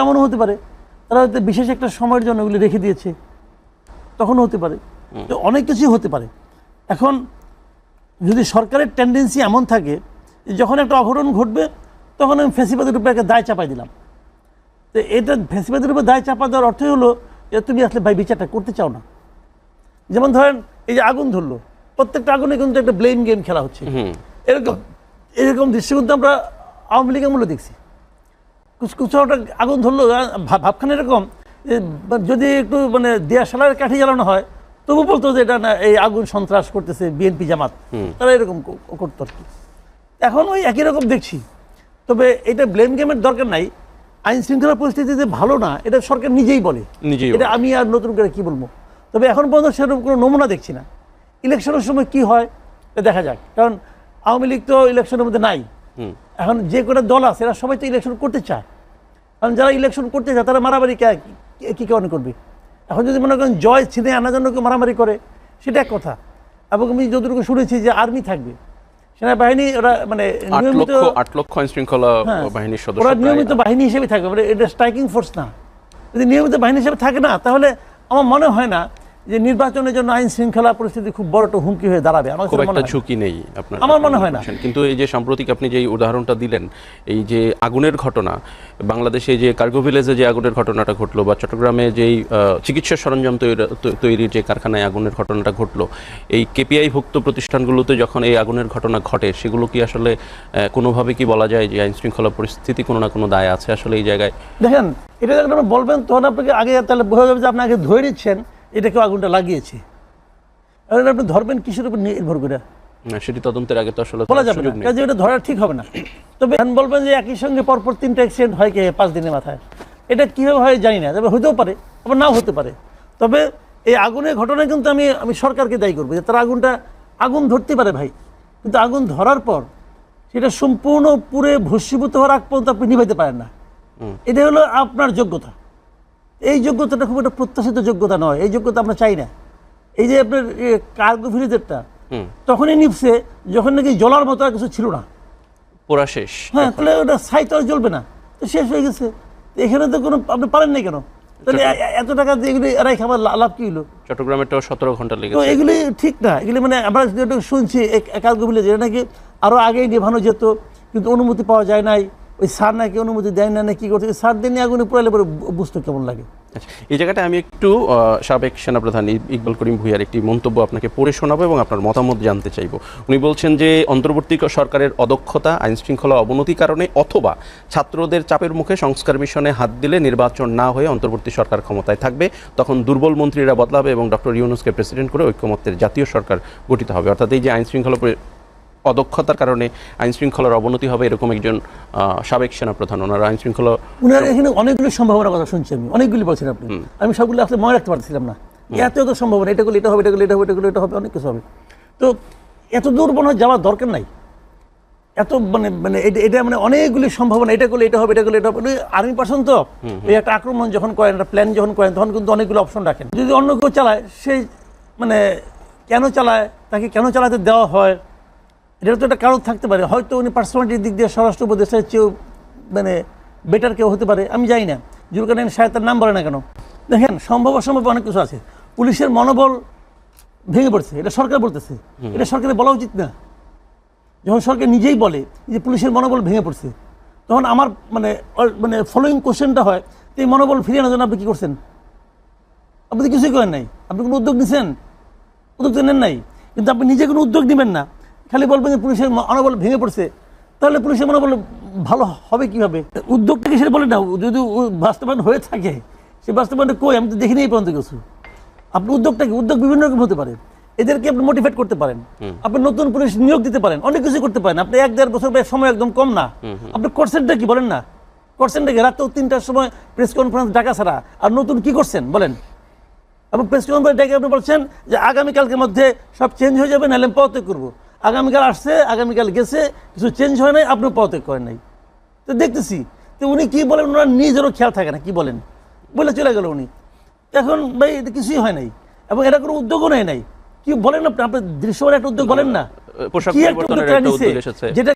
এমনও হতে পারে। তারা হয়তো বিশেষ একটা সময়ের জন্য ওগুলি রেখে দিয়েছে। তখনও হতে পারে। তো অনেক কিছুই হতে পারে। এখন যদি সরকারের টেন্ডেন্সি এমন থাকে যে যখন একটা অঘটন ঘটবে তখন আমি ফেসিবাদের উপরে একটা দায় চাপাই দিলাম। তো এটা ফেসিবাদের উপরে দায় চাপা দেওয়ার অর্থই হলো যে তুমি আসলে ভাই বিচারটা করতে চাও না। যেমন ধরেন এই যে আগুন ধরলো প্রত্যেকটা আগুনে কিন্তু একটা ব্লেম গেম খেলা হচ্ছে। এরকম এরকম দৃশ্য কিন্তু আমরা আওয়ামী লীগ আমলে দেখছি। কুচ- আগুন ধরলো আহ, এরকম যদি একটু মানে দেয়া সালার কাঠি জ্বালানো হয় তবু বলতো যে এটা না এই আগুন সন্ত্রাস করতেছে বিএনপি জামাত। তারা এরকম করতো আর কি। এখন ওই একই রকম দেখছি। তবে এটা ব্লেম গেমের দরকার নাই। আইন শৃঙ্খলা পরিস্থিতি যে ভালো না এটা সরকার নিজেই বলে। নিজেই এটা আমি আর নতুন করে কি বলব? তবে এখন পর্যন্ত সেরকম কোনো নমুনা দেখছি না। ইলেকশনের সময় কি হয় এটা দেখা যাক। কারণ আওয়ামী লীগ তো ইলেকশনের মধ্যে নাই। এখন যে কটা দল আছে এরা সবাই তো ইলেকশন করতে চায়। কারণ যারা ইলেকশন করতে চায় তারা মারামারি কে- কারণে করবে? এখন যদি মনে করেন জয় ছিনে আনার জন্য কেউ মারামারি করে সেটা এক কথা। এবং আমি যতটুকু শুনেছি যে আর্মি থাকবে। সেনাবাহিনী ওরা মানে নিয়মিত আট লক্ষ আইন শৃঙ্খলা হ্যাঁ, বাহিনীর সদস্য ওরা নিয়মিত বাহিনী হিসেবে থাকবে। মানে এটা স্ট্রাইকিং ফোর্স না। যদি নিয়মিত বাহিনী হিসেবে থাকে না তাহলে আমার মনে হয় না যে নির্বাচনের জন্য আইন শৃঙ্খলা পরিস্থিতি খুব বড় একটা হুমকি হয়ে দাঁড়াবে। আমার খুব একটা ঝুঁকি নেই আপনার আমার মনে হয় না। কিন্তু এই যে সাম্প্রতিক আপনি যে উদাহরণটা দিলেন এই যে আগুনের ঘটনা বাংলাদেশে যে কার্গো ভিলেজে যে আগুনের ঘটনাটা ঘটলো বা চট্টগ্রামে যেই চিকিৎসা সরঞ্জাম তৈরি- তৈরির যে কারখানায় আগুনের ঘটনাটা ঘটলো এই কেপিআই ভুক্ত প্রতিষ্ঠানগুলোতে যখন এই আগুনের ঘটনা ঘটে সেগুলো কি আসলে কোনোভাবে কি বলা যায় যে আইন শৃঙ্খলা পরিস্থিতি কোনো না কোনো দায় আছে আসলে এই জায়গায়? দেখেন এটা যখন বলবেন তখন আপনাকে আগে তাহলে বোঝা যাবে যে আপনি আগে ধরে নিচ্ছেন। এটা কেউ আগুনটা লাগিয়েছে। আপনি ধরবেন কিসের উপর নির্ভর করে? সেটি তদন্তের আগে তো আসলে বলা যাবে না। কাজে এটা ধরা ঠিক হবে না। তবে এখন বলবেন যে একই সঙ্গে পরপর তিনটা অ্যাক্সিডেন্ট হয় কে পাঁচ দিনের মাথায়। এটা কীভাবে হয় জানি না তবে হতেও পারে আবার নাও হতে পারে। তবে এই আগুনের কিন্তু আমি আমি সরকারকে দায়ী করব যে তারা আগুনটা আগুন ধরতে পারে ভাই। কিন্তু আগুন ধরার পর সেটা সম্পূর্ণ পুরে ভস্মীভূত হওয়ার আগ পর্যন্ত আপনি নিভাইতে পারেন না। এটা হলো আপনার যোগ্যতা। এই যোগ্যতাটা খুব একটা প্রত্যাশিত যোগ্যতা নয় এই যোগ্যতা আমরা চাই না। এই যে আপনার কার্গো ভিলেজেরটা তখনই নিপছে যখন নাকি জলার মতো আর কিছু ছিল না। পোড়া শেষ। হ্যাঁ তাহলে ওটা সাই তো আর জ্বলবে না তো শেষ হয়ে গেছে। এখানে তো কোনো আপনি পারেন না কেন? তাহলে এত টাকা দিয়ে এগুলি এরাই খাবার লাভ কি হলো চট্টগ্রামেরটাও সতেরো ঘণ্টা তো এগুলি ঠিক না এগুলি মানে আমরা যেটা শুনছি কার্গো ভিলেজ এটা নাকি আরও আগেই নেভানো যেত কিন্তু অনুমতি পাওয়া যায় নাই। ওই সার নাকি অনুমতি দেয় না না কি করছে? সার দিয়ে নিয়ে আগুনে পোড়ালে পরে বুঝতে কেমন লাগে। আচ্ছা, এই জায়গাটা আমি একটু সাবেক সেনাপ্রধান ইকবাল করিম ভুইয়ার একটি মন্তব্য আপনাকে পড়ে শোনাবো এবং আপনার মতামত জানতে চাইব। উনি বলছেন যে অন্তর্বর্তী সরকারের অদক্ষতা আইন শৃঙ্খলা অবনতি কারণে অথবা ছাত্রদের চাপের মুখে সংস্কার মিশনে হাত দিলে নির্বাচন না হয়ে অন্তর্বর্তী সরকার ক্ষমতায় থাকবে তখন দুর্বল মন্ত্রীরা বদলাবে এবং ডক্টর ইউনুসকে প্রেসিডেন্ট করে ঐক্যমত্যের জাতীয় সরকার গঠিত হবে। অর্থাৎ এই যে আইন শৃঙ্খলা অদক্ষতার কারণে আইন শৃঙ্খলার অবনতি হবে এরকম একজন সাবেক সেনাপ্রধান। ওনার আইন শৃঙ্খলা উনার এখানে অনেকগুলি সম্ভাবনার কথা শুনছি আমি। অনেকগুলি বলছেন আপনি। আমি সবগুলো আসলে মনে রাখতে পারছিলাম না। এত এত সম্ভাবনা এটা করলে এটা হবে এটা করলে এটা হবে এটা করলে এটা হবে অনেক কিছু হবে। তো এত দূর মনে হয় যাওয়ার দরকার নাই। এত মানে মানে এটা এটা মানে অনেকগুলি সম্ভাবনা এটা করলে এটা হবে এটা করলে এটা হবে। আর্মি পার্সন তো এই একটা আক্রমণ যখন করেন একটা প্ল্যান যখন করেন তখন কিন্তু অনেকগুলো অপশন রাখেন। যদি অন্য কেউ চালায় সেই মানে কেন চালায় তাকে কেন চালাতে দেওয়া হয়? এটার তো একটা কারণ থাকতে পারে। হয়তো উনি পার্সোনালিটির দিক দিয়ে স্বরাষ্ট্র উপদেষ্টার চেয়েও মানে বেটার কেউ হতে পারে আমি জানি না। জুলকানাইন সাহেব তার নাম বলে না কেন? দেখেন সম্ভব অসম্ভব অনেক কিছু আছে। পুলিশের মনোবল ভেঙে পড়ছে এটা সরকার বলতেছে। এটা সরকারের বলা উচিত না। যখন সরকার নিজেই বলে যে পুলিশের মনোবল ভেঙে পড়ছে তখন আমার মানে মানে ফলোয়িং কোশ্চেনটা হয় এই মনোবল ফিরিয়ে আনার জন্য আপনি কী করছেন? আপনি তো কিছুই করেন নাই। আপনি কোনো উদ্যোগ নিছেন? উদ্যোগ তো নেন নাই। কিন্তু আপনি নিজে কোনো উদ্যোগ নেবেন না। খালি বলবেন যে পুলিশের মনোবল ভেঙে পড়ছে তাহলে পুলিশের মনোবল ভালো হবে কীভাবে? উদ্যোগটাকে সেটা বলে না যদি বাস্তবায়ন হয়ে থাকে সে বাস্তবায়নটা কই? আমি তো দেখিনি এই পর্যন্ত কিছু। আপনি উদ্যোগটা কি? উদ্যোগ বিভিন্ন রকম হতে পারে। এদেরকে আপনি মোটিভেট করতে পারেন। আপনি নতুন পুলিশ নিয়োগ দিতে পারেন। অনেক কিছু করতে পারেন। আপনি এক দেড় বছর সময় একদম কম না। আপনি করছেনটা কি? বলেন না। করছেনটা কি? তিনটার সময় প্রেস কনফারেন্স ডাকা ছাড়া। আর নতুন কি করছেন? বলেন। এবং প্রেস কনফারেন্স ডেকে আপনি বলছেন যে আগামীকালকের মধ্যে সব চেঞ্জ হয়ে যাবে নাহলে আমি পদত্যাগ করব। আগামীকাল আসছে আগামীকাল গেছে কিছু চেঞ্জ হয় নাই আপনি পদত্যাগ করেন নাই। তো দেখতেছি তো উনি কী বলেন ওনার নিজেরও খেয়াল থাকে না কি বলেন? বলে চলে গেল উনি। এখন ভাই এটা কিছুই হয় নাই এবং এটা কোনো উদ্যোগও নেয় নাই। কি বলেন আপনি আপনি দৃশ্যমান একটা উদ্যোগ বলেন না। কি একটা উদ্যোগ। যেটা